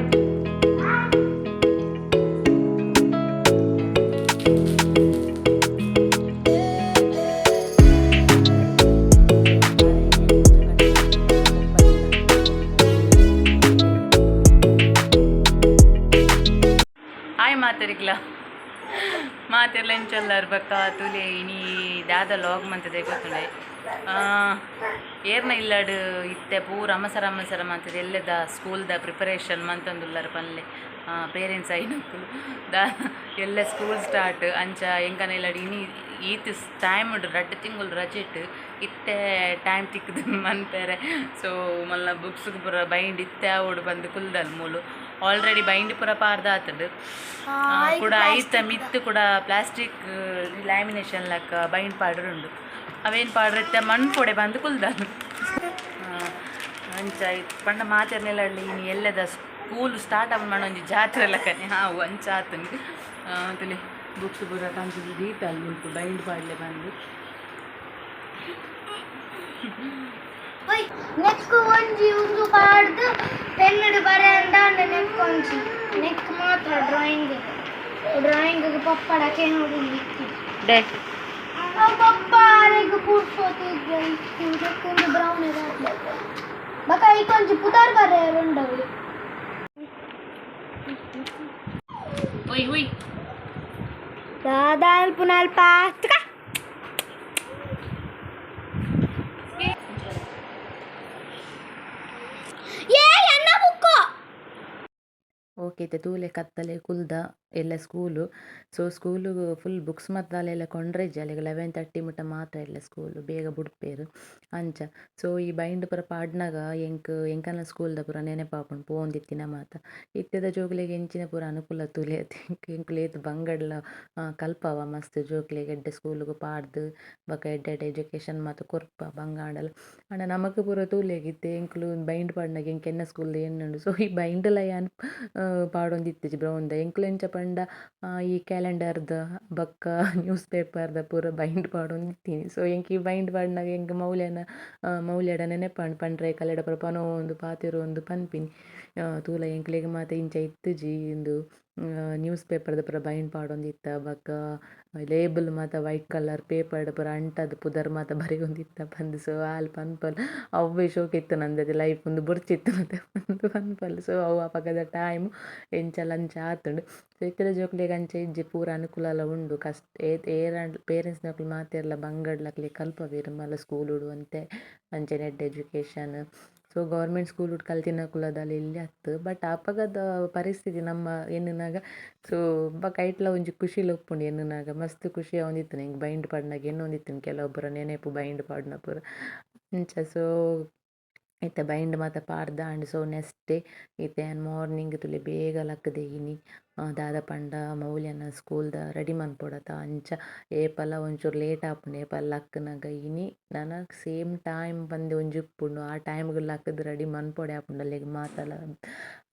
Bye hi ಮಾತಾರಿಗ್ಲ ಮಾತಿರ್ಲ ಎಂಚಲ್ಲಾರ್ ಬಕ್ಕ ತುಲೆ ಇನಿ ದಾದ ಲಾಗ್ ಮಂತದೆ ಗೊತ್ತುಂಡೆ ಏರ್ನ ಇಲ್ಲಾಡು ಇತ್ತೆ, ಪೂರ ಅಮಸರ ಅಮಸರ ಮಂತದೆ ಎಲ್ಲದ ಸ್ಕೂಲ್ದ ಪ್ರಿಪರೇಷನ್ ಮಂತಂದುಲ್ಲಾರ ಪನ್ಲೆ ಪೇರೆಂಟ್ಸ್ ಐನಕ್ಕುಲು ದಾ, ಎಲ್ಲ ಸ್ಕೂಲ್ ಸ್ಟಾರ್ಟ್ ಅಂಚ, ಎಂಕನ ಇಲ್ಲಾಡು, ಇನಿ, ಈತ್ ಟೈಮ್ ರಡ್ಡು ತಿಂಗಳು ರಜೆಟ್ ಇತ್ತೆ ಟೈಮ್ ತಿಕ್ಕದು ಮನ್ಪೇರೆ. ಸೊ ಮಲ್ಲ ಬುಕ್ಸ್ ಪೂರ ಬೈಂಡ್ ಇತ್ತೆ, ಅವಡು ಬಂದು ಕುಲ್ದಲ್ ಮೂಲು. ಆಲ್ರೆಡಿ ಬೈಂಡ್ ಪೂರ ಪಾರ್ದ ಆತುಂಡು ಕೂಡ ಐತ ಮಿತ್ತು ಕೂಡ ಪ್ಲಾಸ್ಟಿಕ್ ಲ್ಯಾಮಿನೇಷನ್ ಲಕ್ಕ ಬೈಂಡ್ ಪಾಡ್ರ್ ಉಂಡು. ಅವೇನು ಇತ್ತ? ಮಣ್ಣು ಪೊಡೆ ಬಂದು ಕುಲ್ದಾನು ಅಂಚ ಪಂಡ ಮಾತೆರ್ನೆಲ್ಲ ಇನ್ನು ಎಲ್ಲದ ಸ್ಕೂಲ್ ಸ್ಟಾರ್ಟ್ ಆಗ ಮಾಡೋ ಒಂಜಿ ಜಾತ್ರೆ ಲಕ್ಕನೆ ಹಾವು ಅಂಚ ಆತುಂಡು ತುಲಿ ಬುಕ್ಸ್ ಪೂರ ಕಂಚಿದ್ದು ದೀಪಲ್ ಉಂಟು ಬೈಂಡ್ ಪಾಡ್ಲೆ ಬಂದು. ನೆಕ್ ಒಂಜಿ ಉಂದು ಪಾಡ್ದು ಪೆನ್ನಡು ಬರೆ ಅಂದಾಂಡ ನೆಕ್ ಒಂಜಿ ನೆಕ್ ಮಾತ್ರ ಡ್ರಾಯಿಂಗ್ ಡ್ರಾಯಿಂಗ್ ಪಪ್ಪಡಕ್ಕೆ ನೋಡಿ ಇತ್ತು ಡೇ ಪಪ್ಪ ಆರೆಗ್ ಪೂರ್ಸೋತಿದ್ದೆ ಇದಕ್ಕೊಂದು ಬ್ರೌನ್ ಇರತ್ತೆ ಬಕ ಈ ಕೊಂಚ ಪುದಾರ್ ಬರೆ ರುಂಡವು ಒಯ್ ಒಯ್ ದಾದಾ ಅಲ್ಪ ನಲ್ಪ ಏ ಎನ್ನ ಬುಕ್ಕು ಓಕೆ ಇತ್ತೆ ತೂಲೆ ಕತ್ತಲೆ ಕುಲ್ದ ಎಲ್ಲ school so school full books ಮತ್ತು ಅಲ್ಲೆಲ್ಲ ಕೊಂಡ್ರೆ ಅಲ್ಲಿಗೆ ಲೆವೆನ್ ತರ್ಟಿ ಮುಟ್ಟ ಮಾತ್ರ ಎಲ್ಲ ಸ್ಕೂಲು ಬೇಗ ಬುಡ್ಪೇರು ಅಂಚ. ಸೊ ಈ ಬೈಂಡ್ ಪೂರ ಪಾಡ್ನಾಗ ಎಂಕ್, ಎಂಕನ ಸ್ಕೂಲ್ದ ಪೂರ ನೆನಪಾಪುಂಡು ಪೋಂದಿತ್ತಿನ ಮಾತ ಇತ್ತೆದ ಜೋಕ್ಲೆಗ್ ಎಂಚಿನ ಪೂರ ಅನುಕೂಲ ತುಲೆ ಎಂಕ್ಲೇತ್ ಬಂಗಡ್ಲ ಕಲ್ಪವ ಮಸ್ತ್ ಜೋಕ್ಲೆಗ್ ಎಡ್ಡೆ ಸ್ಕೂಲ್ಗು ಪಾಡ್ದು, ಬೊಕ ಎಡ್ಡೆ ಎಡ್ಡೆ ಎಜುಕೇಷನ್ ಮಾತ ಕೊರ್ಪ ಬಂಗಾಂಡಲ. ಆಂಡ ನಮಕ್ ಪೂರ ತೂಲೆಗಿತ್ತೆ ಎಂಕ್ಲು ಬೈಂಡ್ ಪಾಡ್ನಾಗ ಎಂಕ್ ಎನ್ನ ಸ್ಕೂಲ್ದ ಎನ್ನುಂಡು ಸೊ ಈ ಬೈಂಡ್ಲ ಯಾನ್ ಪಾಡೊಂದಿತ್ತಿಜಿ ಬ್ರೌನ್ದ ಎಂಕ್ಲು ಎಂಚ ಪಂಡ ಈ ಕ್ಯಾಲೆಂಡರ್ದ ಬಕ್ಕ ನ್ಯೂಸ್ ಪೇಪರ್ದ ಪೂರ ಬೈಂಡ್ ಪಾಡೊಂದಿತ್ತೀನಿ ಸೊ ಎಂಕ್ ಬೈಂಡ್ ಪಾಡ್ನಾಗ ಎಂಕ್ ಮೌಲ್ಯನ ಮೌಲ್ಯಡ ನೆನಪಂಡ್ ಪಂಡ್ರೆ ಕಲೆಡ ಪೂರ ಒಂದು ಪಾತೆರೋ ಒಂದು ಪನ್ಪಿನಿ. ತೂಲ ಎಂಕ್ಲೆಗ್ ಮಾತ ಇಂಚ ಇತ್ತುಜಿ ಇಂದು ನ್ಯೂಸ್ ಪೇಪರ್ದ ಪೂರ ಬೈಂಡ್ ಪಾಡೊಂದಿತ್ತ, ಬಕ್ಕ ಲೇಬಲ್ ಮಾತ ವೈಟ್ ಕಲರ್ ಪೇಪರ್ಡ್ ಪೂರ ಅಂಟದ್ ಪುದರ್ ಮಾತ ಬರೆಯೊಂದಿತ್ತ ಬಂದು ಸೊ ಆಲ್ ಪನ್ಪಲ್ ಅವ್ವೆ ಇತ್ತು ನಂದದು ಲೈಫ್ ಒಂದು ಬುರ್ಚಿತ್ತು ಮತ್ತೆ ಒಂದು ಪನ್ಪಲ್ ಸೊ ಅವು ಪಕ್ಕದ ಟೈಮ್ ಎಂಚ ಲಂಚ ಆತುಂಡು. ಸೊ ಇತ್ತೆದ ಜೋಕ್ಲೆಗ್ ಅಂಚ ಇಜ್ಜಿ ಪೂರ ಅನುಕೂಲ ಉಂಡು. ಕಷ್ಟ ಪೇರೆಂಟ್ಸ್ ನಕ್ಲು ಮಾತೆರ್ಲ ಬಂಗಡ್ಲಕ್ಲೆ ಕಲ್ಪವೇರು ಮಲ್ಲ ಸ್ಕೂಲ್ ಅಂತೆ ಅಂಚೆ ಎಡ್ಡೆ ಎಜುಕೇಷನ್ ಸೊ ಗೌರ್ಮೆಂಟ್ ಸ್ಕೂಲ್ ಕಲ್ತಿನ ಕುಲದಲ್ಲಿ ಇಲ್ಲಿ ಹತ್ತು. ಬಟ್ ಅಪಗದ ಪರಿಸ್ಥಿತಿ ನಮ್ಮ ಎನ್ನುನಾಗ ಸೊ ಬಕ ಐಟ್ಲ ಒಂಜಿ ಖುಷಿ ಉಪ್ಪುಂಡು ಎನ್ನುನಾಗ ಮಸ್ತ್ ಖುಷಿ ಆವೊಂದಿತ್ತು ಎಂಕ್ ಬೈಂಡ್ ಪಾಡ್ನಾಗ ಎನ್ನೊಂದಿತ್ತು ಕೆಲವೊಬ್ಬರ ನೆನೆಪು ಬೈಂಡ್ ಪಾಡ್ನ ಪೂರ. ಇಂಚ ಸೊ ಇತ್ತೆ ಬೈಂಡ್ ಮಾತ ಪಾಡ್ದ ಆಂಡ್ ಸೊ ನೆಕ್ಸ್ಟ್ ಡೇ ಇತ್ತೆ ಮಾರ್ನಿಂಗ್ ತುಲಿ ಬೇಗ ಲಕ್ಕದೆಗಿನಿ ದಾದ ಪಂಡ ಮೌಲ್ಯನ, ಸ್ಕೂಲ್ದ ರೆಡಿ ಮನ್ಪೊಡತ ಅಂಚ, ಏಪಲ, ಒಂಚೂರು ಲೇಟ್ ಆಪುಂಡು ಏಪಲ ಲಕ್ಕನಾಗ ಇನಿ ನನಗೆ ಸೇಮ್ ಟೈಮ್ ಬಂದು ಒಂಜಿ ಇಪ್ಪುಂಡು ಆ ಟೈಮ್ಗ್ ಲಕ್ಕದ ರೆಡಿ ಮನ್ಪೊಡೆ ಆಪುಂಡು, ಅಲ್ಲಿಗೆ ಮಾತಲ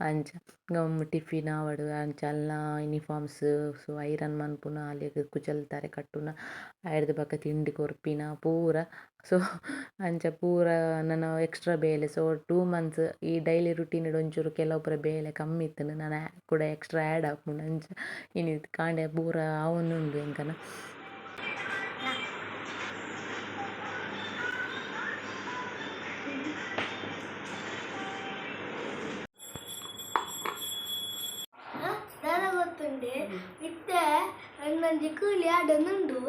ಅಂಚ, ಗಮ್ ಟಿಫಿನ್ ಆವಡ್ ಅಂಚ ಅಲ್ಲ ಯೂನಿಫಾರ್ಮ್ಸ್ ಸೊ, ಐರನ್ ಮನ್ಪುನ ಅಲ್ಲಿಗೆ ಕುಚಲ್ತಾರೆ ಕಟ್ಟುನ ಆಯ್ರ್ದ ಬಕ ತಿಂಡಿ ಕೊರ್ಪಿನ, ಪೂರ. ಸೊ, ಅಂಚ ಪೂರ ನನ್ನ ಎಕ್ಸ್ಟ್ರಾ ಬೇಲೆ. ಸೊ ಟೂ ಮಂತ್ಸ್ ಈ ಡೈಲಿ ರುಟೀನ್ ಒಂಚೂರು ಕೆಲವೊಬ್ಬರ ಬೇಲೆ ಕಮ್ಮಿ ಇತ್ತು ನಾನು ಕೂಡ ಎಕ್ಸ್ಟ್ರಾ ಆ್ಯಡ್ ಹಾಕೊಂಡು ಅಂಚ ಇನ್ನು ಕಾಂಡೆ ಪೂರ ಅವನುಂಡು ಎಂಕನ ಇತ್ತೆ ಒಂದೊಂಜಿ ಕೂಲಿ ಆಡನುಂಡು.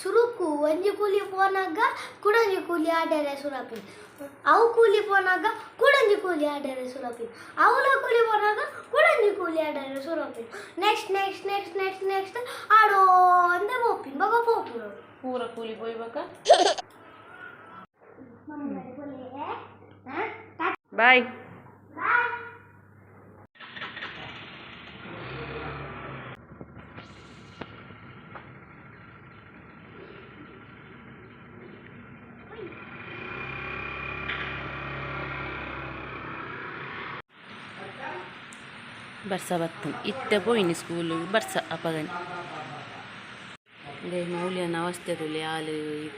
ಸುರುಕು ಒಂಜಿ ಕೂಲಿ ಪೋನಾಗ ಕುಡಂಜಿ ಕೂಲಿ ಆಡರೆ ಸುರಪಿ. ಅವು ಕೂಲಿ ಪೋನಾಗ ಕುಡಂಜಿ ಕೂಲಿ ಆಡರೆ ಸುರಪಿ. ಅವಳ ಕೂಲಿ ಪೋನಾಗ ಕುಡಂಜಿ ಕೂಲಿ ಆಡರೆ ಸುರಪಿ. Next next next next next ಆಡೋ ಅಂದೆ ಪೋಪಿನ್ ಬಗ ಪೋಪುರು ಪೂರ ಕೂಲಿ ಪೋಯ್ಬೇಕ ಬಾಯ್ ಬರ್ಸ ಬತ್ತು ಇತ್ತೆ ಪೋಯಿನಿ ಸ್ಕೂಲು ಬರ್ಸ ಅಪಗನಿ. ಲೇ, ಮೌಲ್ಯನ ಅವಸ್ಥೆ ತುಳಿ ಆಲು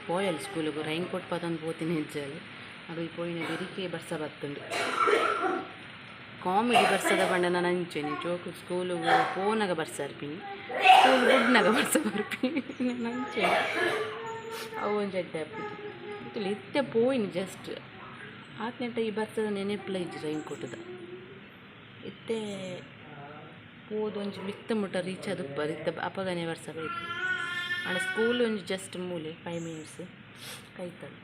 ಪೋಯಲ್ ಸ್ಕೂಲ್ ರೈನ್ ಕೋಟ್ ಪತಂದು ಪೋತಿನಿ ಹೆಜ್ಜಲ್ಲಿ ಅದು ಪೋಯಿನ ಬೆರಿಕೆ ಬರ್ಸ ಬತ್ತುಂಡು ಕಾಮಿಡಿ ಬರ್ಸದ ಪಂಡ ನಾನು ಅಂಚೆನಿ ಜೋಕು ಸ್ಕೂಲು ಪೋನಾಗ ಬರ್ಸರ್ಪಿನಿ. ಸ್ಕೂಲ್ ಗುಡ್ನಾಗ ಬರ್ಸ ಬರ್ಪಿನಿ ಇತ್ತೆ ಪೋಯಿನಿ ಜಸ್ಟ್ ಆತ್ನೆಂಟ ಈ ಬರ್ತದ ನೆನೆ ಇಜ್ಜಿ ರೈನ್ ಕೊಟ್ಟದ? ಇತ್ತೆ ಹೋದ ಒಂಜಿ ಮಿತ್ತ ಮುಟ್ಟ ರೀಚ್ ಅದು ಬರಿತ ಅಪಗನೆ ವರ್ಷ ಬೈತು ಆಂಡ ಸ್ಕೂಲ್ ಒಂಜಿ ಜಸ್ಟ್ ಮೂಲೆ ಫೈವ್ ಮಿನಿಟ್ಸ್ ಕೈತಲ್.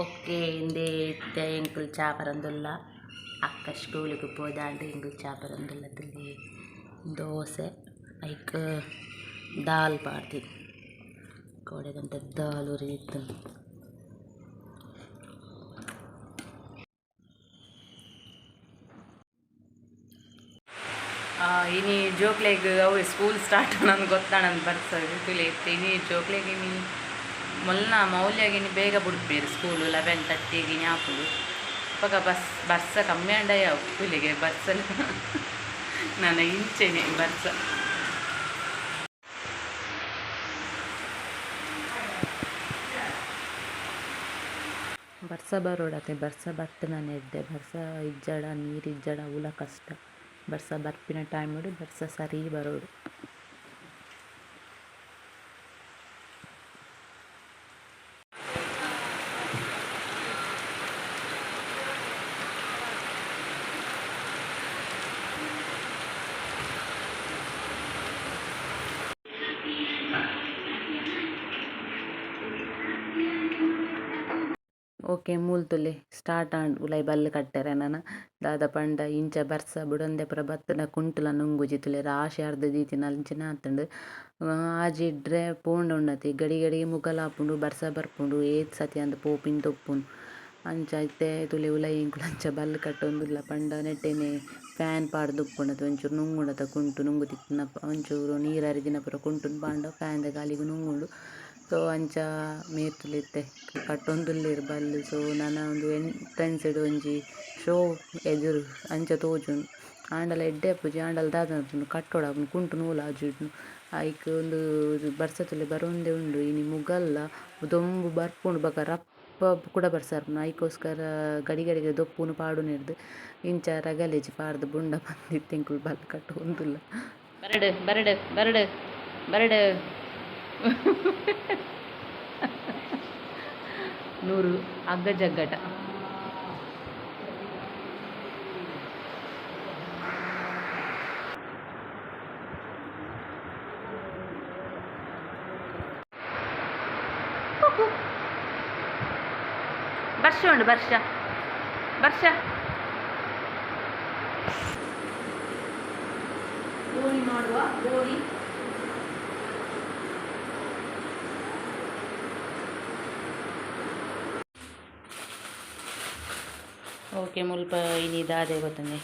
ಓಕೆ, ಹಿಂದೆ ಇತ್ತೆ ಎಂಕುಲ್ ಚಾಪರಂದುಲ್ಲ ಅಕ್ಕ ಸ್ಕೂಲಿಗೆ ಅಂದ್ರೆ ಎಂಕುಲ್ ಚಾಪರಂದುಲ್ಲ ತಿಲ್ಲಿ ದೋಸೆ. ಐಕ್ ದಾಲ್ ಪಾಡ್ತಿ ಕೋಡೆಗಂಟ ದಾಲ್ ಆ, ಇನಿ ಜೋಕ್ಲೆಗ್ ಅವು ಸ್ಕೂಲ್ ಸ್ಟಾರ್ಟ್ ನನಗೆ ಗೊತ್ತಾಣಂದು ಬರ್ತಾರೆ ತುಲೆ ಇನಿ ಜೋಕ್ಲೆಗ್ ಇನಿ ಮೊಲ್ನ ಮೌಲ್ಯಗಿನಿ ಬೇಗ ಬಿಡ್ಪೇರು ಸ್ಕೂಲು ಲೆವೆನ್ ತರ್ಟಿಗೆ ಆಪುಡು ಇವಾಗ ಬಸ್ ಬರ್ಸ ಕಮ್ಮಿ ಅಂಡಯ ಅವು ತುಲಿಗೆ ಬಸ್ಸಲ್ಲಿ. ನಾನು ಇಂಚೆನೆ ಬರ್ಸ ಬರ್ಸ ಬರೋಡತ್ತೆ, ಬರ್ಸ ನಾನು ಎಡ್ಡೆ ಬರ್ಸ ಇಜ್ಜಡ ನೀರು ಇಜ್ಜಡ ಉಲ ಕಷ್ಟ ಬರ್ಸ ಬರ್ಪಿನ ಟೈಮ್ ನೋಡಿ ಬರ್ಸ ಸರಿ ಬರೋಡು. ಓಕೆ ಮೂಲ್ತುಲೆ ಸ್ಟಾರ್ಟ್ ಆಂಡ್ ಉಲೈ ಬಲ್ಲ್ ಕಟ್ಟೆರೆ ನನ. ದಾದ ಪಂಡ ಇಂಚ ಬರ್ಸ ಬುಡಂದೆ ಪೂರ ಬತ್ತುನ ಕುಂಟುಲ ನುಂಗುಜಿತ್ತುಲೆ ರಾಶಿ ಅರ್ಧ ದೀತಿನ ಅಂಚಿನ ಆತುಂಡು ಆಜಿ ಇಡ್ರೆ ಪೋಂಡ ಉಂಡತಿ ಗಡಿ ಗಡಿಗೆ ಮುಗಲಾಪುಂಡು, ಬರ್ಸ ಬರ್ಪುಂಡು ಏತ್ ಸತಿ ಅಂದ್ ಪೋಪಿನ್ ತೊಪ್ಪುನು. ಅಂಚ ಇತ್ತೆ ತುಲೆ ಉಲೈ ಇಂಕುಲು ಅಂಚ ಬಲ್ಲ್ ಕಟ್ಟೊಂದುಲ್ಲ ಪಂಡ ನೆಟ್ಟೆನೆ ಫ್ಯಾನ್ ಪಾಡ್ದ್ ಉಪ್ಪುಂಡತ ಒಂಚೂರು ನುಂಗುಂಡತ ಕುಂಟು ನುಂಗು ಒಂಚೂರು ನೀರು ಹರಿದಿನ ಪೂರ ಕುಂಟುನ್ ಪಾಂಡ ಫ್ಯಾನ್ದ ಗಾಳಿಗ್ ನುಂಗುಂಡು. ಸೊ ಅಂಚ ಮೀರ್ತುಲಿತ್ತೆ ಕಟ್ಟೊಂದುಲ್ಲೆರ್ ಬಲ್ಲ್, ಸೊ ನನ ಒಂದು ಎಂಟ್ರೆನ್ಸ್ ಡ್ ಒಂಜಿ ಶೋ ಎದುರು ಅಂಚ ತೋಜುಂಡು. ಆಂಡಲ ಎಡ್ಡೆ ಆಪುಜಿ ಆಂಡಲ ದಾದನ ಕಟ್ಟೋಡ ಆಪುಂಡು ಕುಂಟು ನೂಲು ಆಜುಂಡು ಐಕ್ ಒಂದು ಬರ್ಸತುಲೆ ಬರೊಂದೆ ಉಂಡು, ಇನಿ ಮುಗಲ್ಲ, ದೊಂಬು ಬರ್ಪುಂಡು ಬೊಕ ರಪ್ಪ ಕುಡ ಬರ್ಸರ್ಪುನ ಐಕೋಸ್ಕರ ಗಡಿ ಗಡಿಗೆ ದೊಪ್ಪುನು ಪಾಡುನೆರ್ದ್. ಇಂಚ ರಗಲೆಜಿ ಪಾಡ್ದ್ ಬುಂಡ ಬಂದಿತ್ತ್ ಬಲ್ಲ ಬಲ್ಲ್ ಕಟ್ಟೊಂದುಲ್ಲ. ಬರಡು ಬರಡು ಬರಡು, ಬರಡ್. ನೂರು ಹಗ್ಗ ಜಗ್ಗಟ ಬರ್ಷ ಉಂಡು ಬರ್ಷ ಬರ್ಷ ಗೋಳಿ ಮಾಡುವ ಗೋಳಿ ಓಕೆ, ಮುಲ್ಪ ಇನಿದಾದೆ ಗೊತ್ತಂದೆ.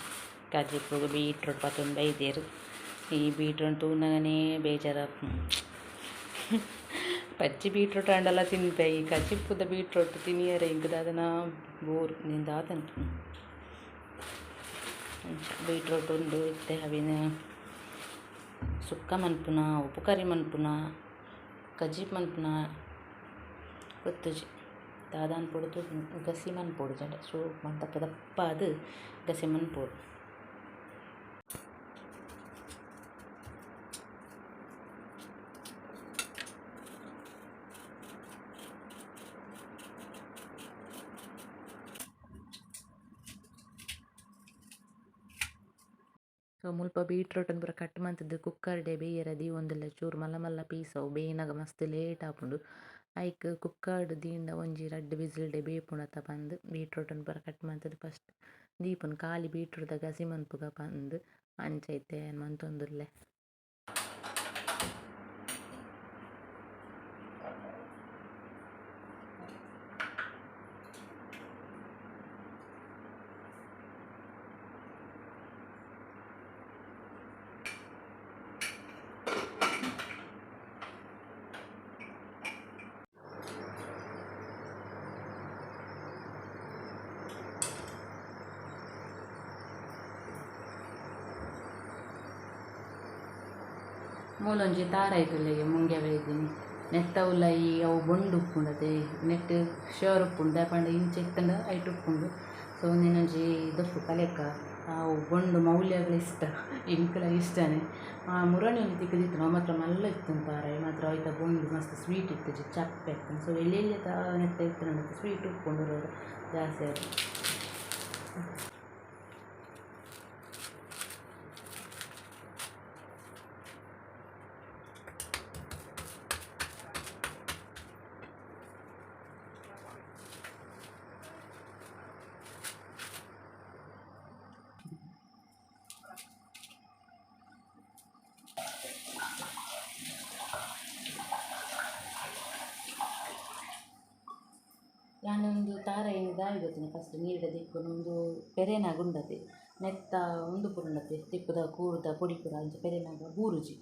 ಕಜ್ಜಿಪ್ಪುಗು ಬೀಟ್ರೂಟ್ ಪತ್ತೊಂದು ಬೈದೇರು ಈ ಬೀಟ್ರೂಟ್ ತೂನಗನೇ ಬೇಜಾರ. ಪಚ್ಚಿ ಬೀಟ್ರೂಟ್ ಅಂಡಲ್ಲ ತಿನ್ಪೆ ಈ ಕಜ್ಜಿಪ್ಪುದ ಬೀಟ್ರೂಟ್ ತಿನಿಯರೆ ಇಂಕ ದಾದನ ಬೋರ್ ನಿಂದಾದನ ಬೀಟ್ರೂಟ್ ಉಂಡು, ಇತ್ತೆ ಅವಿನ ಸುಕ್ಕ ಮನ್ಪುನ ಉಪ್ಪು ಕರಿ ಮನ್ಪುನ ಕಜ್ಜಿಪ್ ಮನ್ಪುನ, ಗೊತ್ತುಜಿ. ದಾದಾನ್ ಪೊಡ್ದು ಗಸಿ ಮನ್ಪೊಡು ಜಡ ಸೊ ಮಂತಪ್ಪ ದಪ್ಪ ಅದು ಗಸಿ ಮನ್ಪೊಡು ಸೊ ಮುಲ್ಪ ಬೀಟ್ರೂಟನ್ ಪೂರ ಕಟ್ ಮಂತದ್ದು ಕುಕ್ಕರ್ಡೆ ಬೇಯರೆ ದಿ ಒಂದುಲ್ಲ ಚೂರು ಮಲ್ಲ ಮಲ್ಲ ಪೀಸ್ ಅವು ಬೇಯ್ನಾಗ ಮಸ್ತ್ ಲೇಟ್ ಆಪುಂಡು ಐಕ್ ಕುಕ್ಕರ್ಡ್ ದೀಂಡ ಒಂಜಿ ರಡ್ಡ್ ವಿಸಿಲ್ಡೆ ಬೇಪುನತ ಪಂದ್, ಬೀಟ್ರೂಟನ್ ಪೂರ ಕಟ್ ಮಂತದ್ದು ಫಸ್ಟ್. ದೀಪುನು ಕಾಲಿ ಬೀಟ್ರೂಟ್ದ ಗಸಿ ಮನ್ಪುಗ ಪಂದ್. ಅಂಚ ಐತೆ ಮಂತೊಂದುಲ್ಲೆ. ಮೂಲೊಂಜಿ ತಾರ ಆಯ್ತುಲ್ಲೆಗೆ ಮುಂಗೆ ಬೇಯ್ದಿನಿ ನೆತ್ತ ಈ ಅವು ಬೊಂಡು ಉಪ್ಪುಂಡತೆ ನೆಟ್ ಶೋರ್ ಉಪ್ಪುಂಡು ದಾಯೆ ಇಂಚೆ ಇತ್ತಂಡ ಐಟ್ ಉಪ್ಪುಂಡು. ಸೊ ಒಂದಿನೊಂಜಿ ದೊಪ್ಪು ಕಲೆಕ್ಕ ಅವು ಬೊಂಡು ಮೌಲ್ಯಗಳು ಇಷ್ಟ ಎಂಕಲ ಇಷ್ಟನೇ. ಆ ಮುರಣಿ ಒಂದು ತಿಕ್ಕದಿತ್ತು ನಾವು ಮಾತ್ರ ಮಲ್ಲ ಇತ್ತು ತಾರಾಯಿ ಮಾತ್ರ ಆಯ್ತಾ ಬೊಂಡು, ಮಸ್ತ್ ಸ್ವೀಟ್ ಇತ್ತು, ಚಪ್ಪೆ ಇತ್ತು ಸೊ ಎಲ್ಲಿ ತ ನೆತ್ತ ಇತ್ತು ಸ್ವೀಟ್ ಉಪ್ಪುಂಡು, ಜಾಸ್ತಿ ಆಯ್ತು. ನಾನೊಂದು ಏನಿದೆ ದಾಯಿ ಗೊತ್ತಿನ ಫಸ್ಟ್ ನೀರುದ ದಿಕ್ಕು ಒಂದು ಪೆರೆನಾಗ ಉಂಡತೆ ನೆತ್ತ ಒಂದು ಪೂರ ಉಂಡತೆ ತಿಪ್ಪುದ ಕೂರ್ದ ಪೊಡಿಪುರ ಅಂತ ಅಂಚ ಪೆರೆನಾಗ ಬೂರುಜಿ.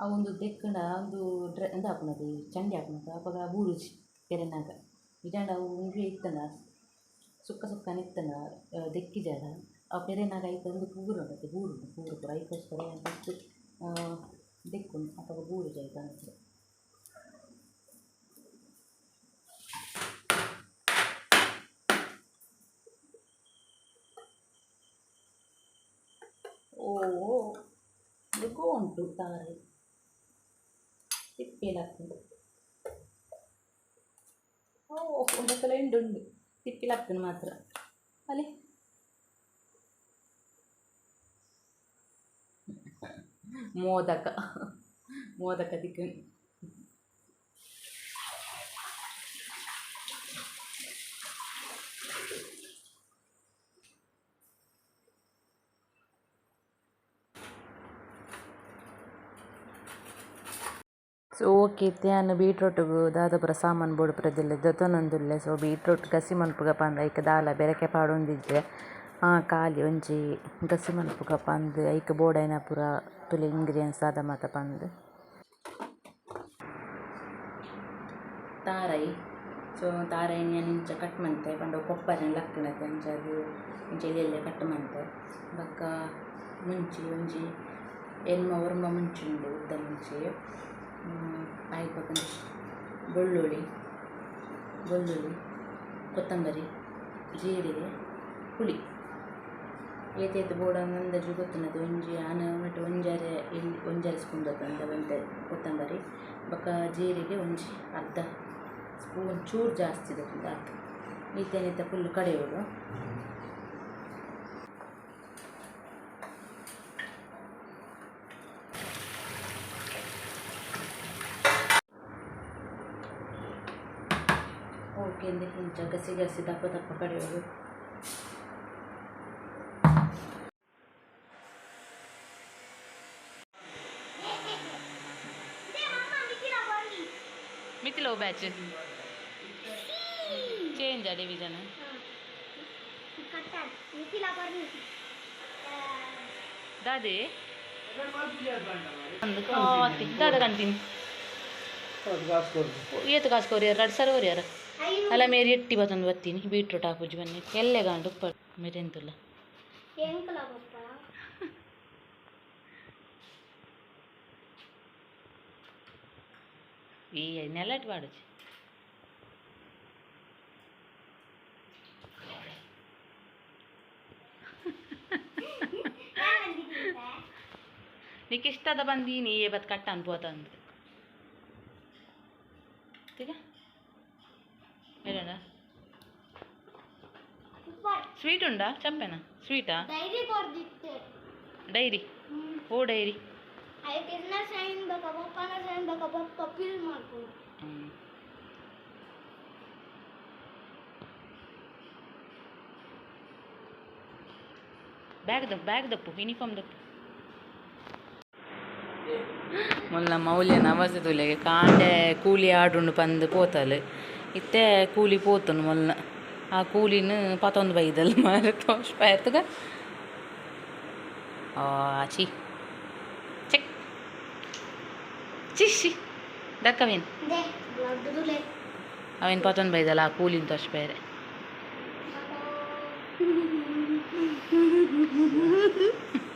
ಆ ಒಂದು ದೆಕ್ಕಂಡ ಒಂದು ಡ್ರೆ, ಎಂದ ಹಾಕೊಂಡದೆ ಚಂಡಿ ಹಾಪುನದು ಅಪಗ ಬೂರುಜಿ ಪೆರೆನಾಗ. ಇಜಾಂಡ ಅವು ಉಂಡ್ರೆ ಇತ್ತಂಡ ಸುಕ್ಕ ಸುಕ್ಕ ಇತ್ತಂಡ ದೆಕ್ಕಿಜಾಡ ಆ ಪೆರೆನಾಗ ಐತ ಒಂದು ಪೂರು ಉಂಡತೆ ಬೂರು ಪೂರು ಪುರ ಐಕೋಸ್ಕರ ಅಂತ ದೆಕ್ಕುಂಡು ಅಥವಾ ಆಯ್ತು ಅಂತ. ಇದಕ್ಕೂ ಉಂಟು ತಾರೆ ತಿಪ್ಪಿಲಾಗ್ತದೆ ಓ ಒಂದಕ್ಕೆಲ್ಲ ಉಂಡು ಉಂಡು ತಿಪ್ಪಿಲಾಗ್ತದೆ ಮಾತ್ರ ಅಲ್ಲಿ ಮೋದಕ ಮೋದಕ ದಿಕ್ಕ ಸೊ ಬೀಟ್ರೂಟ್ಗು ದಾದ ಪುರ ಸಾಮಾನು ಬೋಡು ಪುರದಿಲ್ಲ ದೊತೊನೊಂದುಲ್ಲೆ ಸೊ ಬೀಟ್ರೂಟ್ ಗಸಿ ಮನ್ಪುಗ ಪಂದ್ ಐಕ್ ದಾಲ ಬೆರಕೆ ಪಾಡೊಂದಿಜ್ಜೆ ಆ, ಖಾಲಿ ಒಂಜಿ ಗಸಿ ಮನ್ಪುಗ ಪಂದ್ ಐಕ್ ಬೋಡಾಯಿನ ಪೂರ ತುಲಿ ಇಂಗ್ರೀಡಿಯೆಂಟ್ಸ್ ದಾದ ಮಾತ ಪಂದ್. ತಾರೈ. ಸೊ ತಾರೈ ನಾನು ಇಂಚ ಕಟ್ ಮಂತೆ, ಪಂಡ ಕೊಪ್ಪರೆ ಲಕ್ಕಣತೆ ಅಂಚ ಅದು ಇಂಚ ಕಟ್ ಮಂತೆ. ಬೊಕ್ಕ ಮುಂಚಿ ಒಂಜಿ ಎನ್ಮ ಒರ್ಮ ಮುಂಚುಂಡು ಉದ್ದ ಮುಂಚಿ. ಆಯ್ಪಕ್ಕ ಬೆಳ್ಳುಳ್ಳಿ ಬೆಳ್ಳುಳ್ಳಿ, ಕೊತ್ತಂಬರಿ, ಜೀರಿಗೆ, ಹುಳಿ. ಏತೇತ್ ಬೋಡ ಅಂದಾಜು ಗೊತ್ತಿನದು. ಒಂಜಿ ಆನ ಮಟ್ಟ ಒಂಜಾರೆ ಇಲ್ಲಿ ಒಂಜಾರೆ ಸ್ಪೂನ್ ಗೊತ್ತಂದ ಒಂತೆ ಕೊತ್ತಂಬರಿ. ಬೊಕ ಜೀರಿಗೆ ಒಂಜಿ ಅರ್ಧ ಸ್ಪೂನ್ ಚೂರು ಜಾಸ್ತಿ ಗೊತ್ತಿಂದ ಅರ್ಧ ಈತೇನಿತ್ತ ಫುಲ್ ಕಡೆಯೋಡು ಓಕೆ ಅಂದ್ರೆ ಕೊಂಚ ಗಸಿ ಗಸಿ ದಪ್ಪ ದಪ್ಪ ಕಡೆಯೋದು ಮಿತಿಲೋ ಬ್ಯಾಚ್ ಚೇಂಜ್ ಆ ಡಿವಿಷನ್ ದಾದಿ ದಾದ ಕಂತೀನಿ ಏತ್ ಕಾಸು ಕೊರಿಯರ್ ಎರಡು ಸರ್ ಕೊರಿಯರ್ ಅಲ್ಲ, ಮೇರಿ ಎಟ್ಟಿ ಬತ್ತೊಂದು ಬತ್ತೀನಿ. ಬೀಟ್ರೂಟ್ ಹಾಕುಜಿ ಬನ್ನಿ. ಎಲ್ಲೆಗಾಂಡು ಉಪ್ಪ ಮೇರಿ ಎಂತಲ್ಲ? ಈ ನೆಲಟ್ ಬಾಡುಜಿ. నీకు ఇష్టద బంది నీ ఏ బతకట్ట అనుపోతుంది ಹೇಳೋಣ ಸ್ವೀಟ್ ಉಂಡಾ ಚಪ್ಪೆನಾ ಸ್ವೀಟಾ ಡೈರಿ ಬರ್ದಿತ್ತೆ ಡೈರಿ ಓ ಡೈರಿ ಅದಕ್ಕೆ ಎನ್ನ ಸೈನ್ ಬೇಕಾ ಪಪ್ಪನ ಸೈನ್ ಬೇಕಾ ಪಪ್ಪ ಫಿಲ್ ಮಾಡ್ಕೊಂಡು ಹ್ಞೂ ಬ್ಯಾಗ್ ದಪ್ಪು ಬ್ಯಾಗ್ ದಪ್ಪು ಯೂನಿಫಾರ್ಮ್ ದಪ್ಪು ಮೊಲ್ಲ ಮೌಲ್ಯ ನವಸ ತುಲೆಗೆ ಕಾಂಡೆ ಕೂಲಿ ಆಡುಂಡು ಪಂದ್ ಪೋತಲು ಇತ್ತೆ ಕೂಲಿ ಪೋತುನು ಮೊಲ್ಲ ಆ ಕೂಲಿನ ಪತ್ತೊಂದು ಬೈದಲ್ ಮಾರ ತೋಷ್ ಪಾಯ್ತಗ ಆಚಿ ಚೆಕ್ ಚಿಶಿ ದಕ್ಕವೇನು ದೇ ಬ್ಲಡ್ ದುಲೆ ಅವೇನು ಪತ್ತೊಂದು ಬೈದಲ್ಲ ಆ ಕೂಲಿನ ತೋಷ್ ಬೇರೆ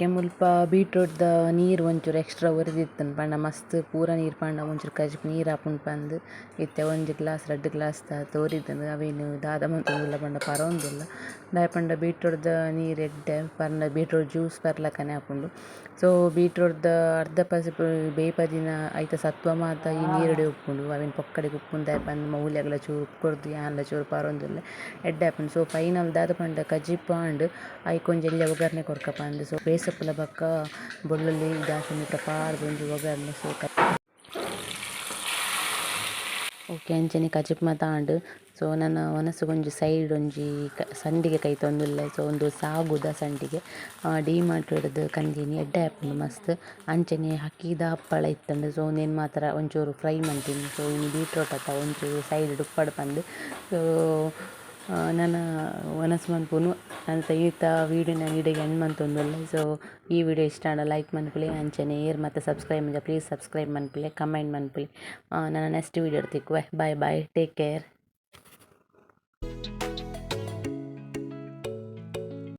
ಓಕೆ ಮುಲ್ಪ ಬೀಟ್ರೂಟ್ದ ನೀರು ಒಂಚೂರು ಎಕ್ಸ್ಟ್ರಾ ಒರಿದಿತ್ತುಂಡು ಪಂಡ ಮಸ್ತ್ ಪೂರ ನೀರು ಪಂಡ, ಒಂಚೂರು ಕಜಿಪ್ ನೀರು ಆಪುಂಡು ಪಂದ್ ಇತ್ತೆ, ಒಂಜಿ ಗ್ಲಾಸ್ ರಡ್ಡ್ ಗ್ಲಾಸ್ ದ ತೋರಿದ್ಂಡ್ ಅವೆನ್ ದಾದ ಮಂತೊಂದುಲ್ಲ ಪಂಡ ಪರೋಂದಿಲ್ಲ ದಾಯೆ ಪಂಡ ಬೀಟ್ರೂಟ್ದ ನೀರು ಎಡ್ಡೆ ಪಂಡ ಬೀಟ್ರೂಟ್ ಜ್ಯೂಸ್ ಪರ್ಲಕನೆ ಆಪುಂಡು ಸೊ ಬೀಟ್ರೂಟ್ದ ಅರ್ಧ ಪಸಿಪ್ ಬೇಪದಿನ ಐತ ಸತ್ವ ಮಾತ ಈ ನೀರುಡೆ ಉಪ್ಪುಂಡು, ಅವೆನ್ ಪೊಕ್ಕಡೆ ಉಪ್ಪುಂಡು ದಾಯೆ ಪಂದ್ ಚೂರು ಕೊರ್ದು ಯಾನ್ಲ ಚೂರು ಪರೋಂದಿಲ್ಲ ಎಡ್ಡೆ ಆಪುಂಡು ಸೊ ಫೈನಲ್ ದಾದ ಪಂಡ ಕಜಿಪ್ ಆಂಡ್ ಐಕೊಂಜಿ ಎಲ್ಯ ಒಗ್ಗರಣೆ ಕೊರ್ಕ ಪಂದ್. ಸೊ ಬೇಸಪ್ಪುಲ ಬಕ್ಕ ಬೊಳ್ಳುಳ್ಳಿ ಜಾಸ್ತಿ ಪ್ರಪಾರ ಬಂದು ಒಗ್ಗರ್ಣೆ ಸೊ ಓಕೆ ಅಂಚನೆ ಕಚಿಪ್ ಮಾತಾಂಡು ಸೊ ನನ್ನ ಮನಸ್ಸುಗೊಂಜಿ ಸೈಡ್ ಒಂಜಿ ಕ, ಸಂಡಿಗೆ ಕೈತೊಂದುಲ್ಲೆ ಸೊ ಒಂದು ಸಾಗುದ ಸಂಡಿಗೆ. ಡಿಮಾರ್ಟ್‌ಡ್‌ದ್ ಕಂದಿನಿ, ಎಡ್ಡೆ ಆಪುಂಡು ಮಸ್ತ್ ಅಂಚನೆ ಹಕ್ಕಿದ ಹಪ್ಪಳ ಇತ್ತಂದು. ಸೊ ಒಂದೇನು ಮಾತ್ರ, ಒಂಚೂರು ಫ್ರೈ ಮಾಡ್ತೀನಿ. ಸೊ ಇನ್ನು ಬೀಟ್ರೋಟ್ ಅತ್ತ ಒಂಚೂರು ಸೈಡ್ ಉಪ್ಪಡ್ ಪಂದ್ ಸೊ ನನ ಮನಸ್ಸು ಮನ್ಪುನು ಅಂಚ ಈತ ವೀಡಿಯೋನ ಇಡೀ ಎಂಡ್ ಮಂತೊಂದುಲ್ಲೆ ಸೊ ಈ ವಿಡಿಯೋ ಇಷ್ಟ ಆಂಡ ಲೈಕ್ ಮನ್ಪುಲೆ ಅಂಚನೆ ಏರ್ ಮತ್ತು ಸಬ್ಸ್ಕ್ರೈಬ್ ಮಂಜ ಪ್ಲೀಸ್ ಸಬ್ಸ್ಕ್ರೈಬ್ ಮನ್ಪುಲೆ ಕಮೆಂಟ್ ಮನ್ಪುಲೆ ನನ್ನ ನೆಕ್ಸ್ಟ್ ವೀಡಿಯೋ ತಿಕ್ಕುವೆ ಬಾಯ್ ಬಾಯ್ ಟೇಕ್ ಕೇರ್